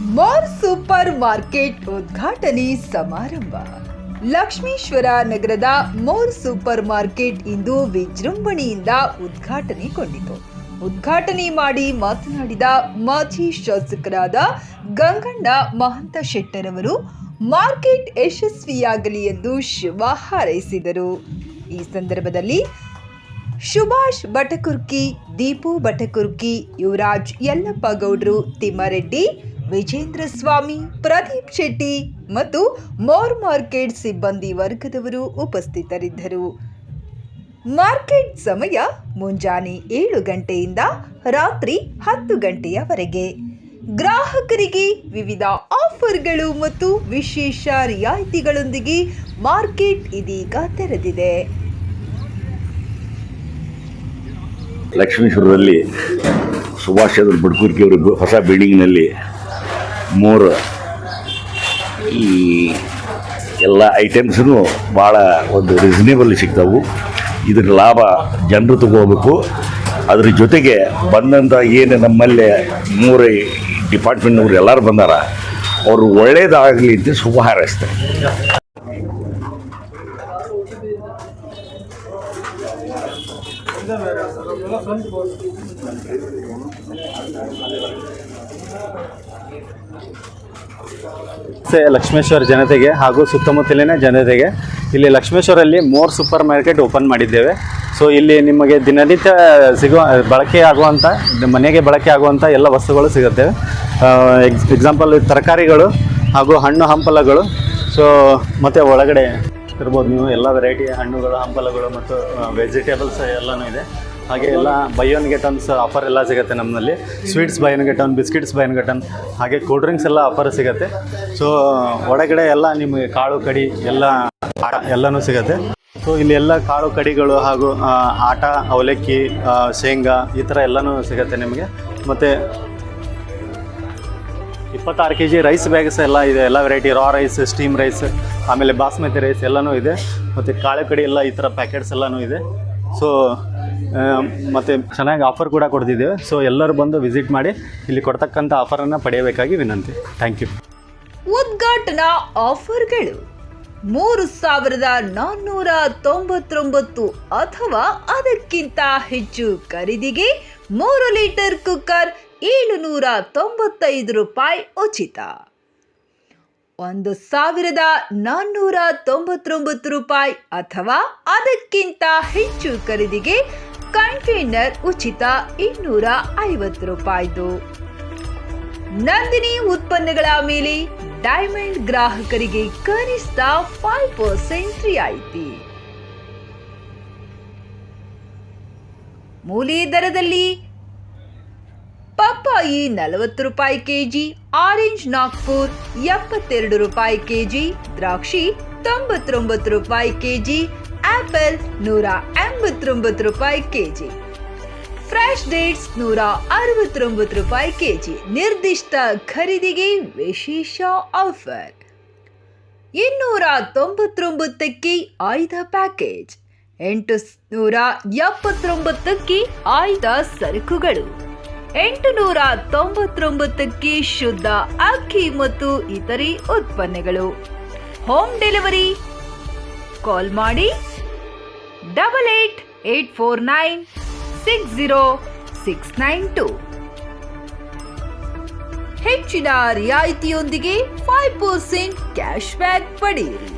More super market ಉದ್ಘಾಟನೆ ಸಮಾರಂಭ. ಲಕ್ಷ್ಮೀಶ್ವರ ನಗರದ ಮೋರ್ ಸೂಪರ್ ಮಾರ್ಕೆಟ್ ಇಂದು ವಿಜೃಂಭಣೆಯಿಂದ ಉದ್ಘಾಟನೆಗೊಂಡಿತು. ಉದ್ಘಾಟನೆ ಮಾಡಿ ಮಾತನಾಡಿದ ಮಾಜಿ ಶಾಸಕರಾದ ಗಂಗಣ್ಣ ಮಹಂತ ಶೆಟ್ಟರವರು, ಮಾರ್ಕೆಟ್ ಯಶಸ್ವಿಯಾಗಲಿ ಎಂದು ಶುಭ ಹಾರೈಸಿದರು. ಈ ಸಂದರ್ಭದಲ್ಲಿ ಸುಭಾಷ್ ಬಟಕುರ್ಕಿ ದೀಪು ಬಟಕುರ್ಕಿ ಯುವರಾಜ್ ಯಲ್ಲಪ್ಪ ಗೌಡ್ರು ತಿಮ್ಮಾರೆಡ್ಡಿ ವಿಜೇಂದ್ರ ಸ್ವಾಮಿ, ಪ್ರದೀಪ್ ಶೆಟ್ಟಿ ಮತ್ತು ಮೋರ್ ಮಾರ್ಕೆಟ್ ಸಿಬ್ಬಂದಿ ವರ್ಗದವರು ಉಪಸ್ಥಿತರಿದ್ದರು. ಮಾರ್ಕೆಟ್ ಸಮಯ ಮುಂಜಾನೆ ಏಳು ಗಂಟೆಯಿಂದ ರಾತ್ರಿ ಹತ್ತು ಗಂಟೆಯವರೆಗೆ. ಗ್ರಾಹಕರಿಗೆ ವಿವಿಧ ಆಫರ್ಗಳು ಮತ್ತು ವಿಶೇಷ ರಿಯಾಯಿತಿಗಳೊಂದಿಗೆ ಮಾರ್ಕೆಟ್ ಇದೀಗ ತೆರೆದಿದೆ. ಲಕ್ಷ್ಮೀಶ್ವರದಲ್ಲಿ ಸುಭಾಷ್ ಚಂದ್ರ ಬಡ್ಕೂರ್ಕಿಯವರು ಹೊಸ ಬಿಲ್ಡಿಂಗ್ನಲ್ಲಿ ಮೂರು. ಈ ಎಲ್ಲ ಐಟಮ್ಸೂ ಭಾಳ ಒಂದು ರೀಸನೇಬಲ್ ಸಿಗ್ತಾವು. ಇದ್ರ ಲಾಭ ಜನರು ತಗೋಬೇಕು. ಅದ್ರ ಜೊತೆಗೆ ಬಂದಂಥ ಏನು ನಮ್ಮಲ್ಲಿ ಮೂರು ಡಿಪಾರ್ಟ್ಮೆಂಟ್ನವ್ರು ಎಲ್ಲರೂ ಬಂದಾರ, ಅವರು ಒಳ್ಳೇದಾಗಲಿ ಅಂತ ಶುಭ ಹಾರೈಸ್ತಾರೆ. ಲಕ್ಷ್ಮೇಶ್ವರ ಜನತೆಗೆ ಹಾಗೂ ಸುತ್ತಮುತ್ತಲಿನ ಜನತೆಗೆ ಇಲ್ಲಿ ಲಕ್ಷ್ಮೇಶ್ವರಲ್ಲಿ ಮೋರ್ ಸೂಪರ್ ಮಾರ್ಕೆಟ್ ಓಪನ್ ಮಾಡಿದ್ದೇವೆ. ಸೊ, ಇಲ್ಲಿ ನಿಮಗೆ ದಿನನಿತ್ಯ ಸಿಗುವ, ಬಳಕೆ ಆಗುವಂಥ ಮನೆಗೆ ಬಳಕೆ ಆಗುವಂಥ ಎಲ್ಲ ವಸ್ತುಗಳು ಸಿಗುತ್ತೆ. ಎಕ್ಸ್, ಎಕ್ಸಾಂಪಲ್ ತರಕಾರಿಗಳು ಹಾಗೂ ಹಣ್ಣು ಹಂಪಲಗಳು. ಸೊ, ಮತ್ತು ಒಳಗಡೆ ಇರ್ಬೋದು ನೀವು, ಎಲ್ಲ ವೆರೈಟಿಯ ಹಣ್ಣುಗಳು, ಹಂಪಲಗಳು ಮತ್ತು ವೆಜಿಟೇಬಲ್ಸ್ ಎಲ್ಲನೂ ಇದೆ. ಹಾಗೆ ಎಲ್ಲ buy one get ones offer ಎಲ್ಲ ಸಿಗುತ್ತೆ ನಮ್ಮಲ್ಲಿ sweets buy one get one biscuits buy one get one ಹಾಗೆ ಕೂಲ್ ಡ್ರಿಂಕ್ಸ್ ಎಲ್ಲ ಆಫರ್ ಸಿಗುತ್ತೆ. ಸೊ ಒಳಗಡೆ ಎಲ್ಲ ನಿಮಗೆ ಕಾಳು ಕಡಿ ಎಲ್ಲ ಎಲ್ಲನೂ ಸಿಗುತ್ತೆ. ಸೊ ಇಲ್ಲಿ ಎಲ್ಲ ಕಾಳು ಕಡಿಗಳು ಹಾಗೂ ಆಟ, ಅವಲಕ್ಕಿ ಶೇಂಗಾ ಈ ಥರ ಎಲ್ಲನೂ ಸಿಗುತ್ತೆ ನಿಮಗೆ. ಮತ್ತು ಇಪ್ಪತ್ತಾರು ಕೆ ಜಿ ರೈಸ್ ಬ್ಯಾಗ್ಸ್ ಎಲ್ಲ ಇದೆ. ಎಲ್ಲ variety raw rice steam rice ಆಮೇಲೆ ಬಾಸ್ಮತಿ ರೈಸ್ ಎಲ್ಲನೂ ಇದೆ. ಮತ್ತು ಕಾಳು ಕಡಿ ಎಲ್ಲ ಈ ಥರ ಪ್ಯಾಕೆಟ್ಸ್ ಎಲ್ಲನೂ ಇದೆ. ಸೊ ಮತ್ತು ಚೆನ್ನಾಗಿ ಆಫರ್ ಕೂಡ ಕೊಡ್ತಿದ್ದೇವೆ. ಸೊ ಎಲ್ಲರೂ ಬಂದು ವಿಸಿಟ್ ಮಾಡಿ ಇಲ್ಲಿ ಕೊಡ್ತಕ್ಕಂಥ ಆಫರನ್ನು ಪಡೆಯಬೇಕಾಗಿ ವಿನಂತಿ. ಥ್ಯಾಂಕ್ ಯು ಉದ್ಘಾಟನಾ ಆಫರ್ಗಳು ಮೂರು ಸಾವಿರದ ನಾನ್ನೂರ ತೊಂಬತ್ತೊಂಬತ್ತು ಅಥವಾ ಅದಕ್ಕಿಂತ ಹೆಚ್ಚು ಖರೀದಿಗೆ ಮೂರು ಲೀಟರ್ ಕುಕ್ಕರ್ ಏಳುನೂರ ತೊಂಬತ್ತೈದು ರೂಪಾಯಿ ಉಚಿತ. ಒಂದು ಸಾವಿರದ ನಾನ್ನೂರ ತೊಂಬತ್ತೊಂಬತ್ತು ರೂಪಾಯಿ ಅಥವಾ ಅದಕ್ಕಿಂತ ಹೆಚ್ಚು ಖರೀದಿಗೆ ಕಂಟೈನರ್ ಉಚಿತ ಇನ್ನೂರ ಐವತ್ತು ರೂಪಾಯಿದು. ನಂದಿನಿ ಉತ್ಪನ್ನಗಳ ಮೇಲೆ ಡೈಮಂಡ್ ಗ್ರಾಹಕರಿಗೆ ಕನಿಷ್ಠ ಫೈವ್ ಪರ್ಸೆಂಟ್ ರಿಯಾಯಿತಿ. ಮೂಲಿ ದರದಲ್ಲಿ ಪಪ್ಪಾಯಿ ನಲವತ್ತು ರೂಪಾಯಿ ಕೆಜಿ, ಆರೆಂಜ್ ನಾಗ್ಪುರ್ ಎಪ್ಪತ್ತೆರಡು ರೂಪಾಯಿ ಕೆಜಿ, ದ್ರಾಕ್ಷಿ ತೊಂಬತ್ತೊಂಬತ್ತು ರೂಪಾಯಿ ಕೆಜಿ, ಆಪಲ್ ನೂರ ಎಂಬತ್ತೊಂಬತ್ತು ರೂಪಾಯಿ ಕೆಜಿ. ಫ್ರೆಶ್ ಡೇಟ್ಸ್ ನೂರ ಅರವತ್ತೊಂಬತ್ತು ರೂಪಾಯಿ ಕೆಜಿ. ನಿರ್ದಿಷ್ಟ ಖರೀದಿಗೆ ವಿಶೇಷ ಆಫರ್ ಇನ್ನೂರ ತೊಂಬತ್ತೊಂಬತ್ತಕ್ಕೆ ಆಯ್ದ ಪ್ಯಾಕೇಜ್ ಎಂಟು ನೂರ ಎಪ್ಪತ್ತೊಂಬತ್ತಕ್ಕೆ ಆಯ್ದ ಸರಕುಗಳು. ಎಂಟು ನೂರ ತೊಂಬತ್ತೊಂಬತ್ತಕ್ಕೆ ಶುದ್ಧ ಅಕ್ಕಿ ಮತ್ತು ಇತರೆ ಉತ್ಪನ್ನಗಳು. ಹೋಮ್ ಡೆಲಿವರಿ ಕಾಲ್ ಮಾಡಿ double eight eight four nine six zero six nine two ಹೆಚ್ಚಿನ ರಿಯಾಯಿತಿಯೊಂದಿಗೆ ಫೈವ್ ಪರ್ಸೆಂಟ್ ಕ್ಯಾಶ್ ಬ್ಯಾಕ್ ಪಡೆಯಿರಿ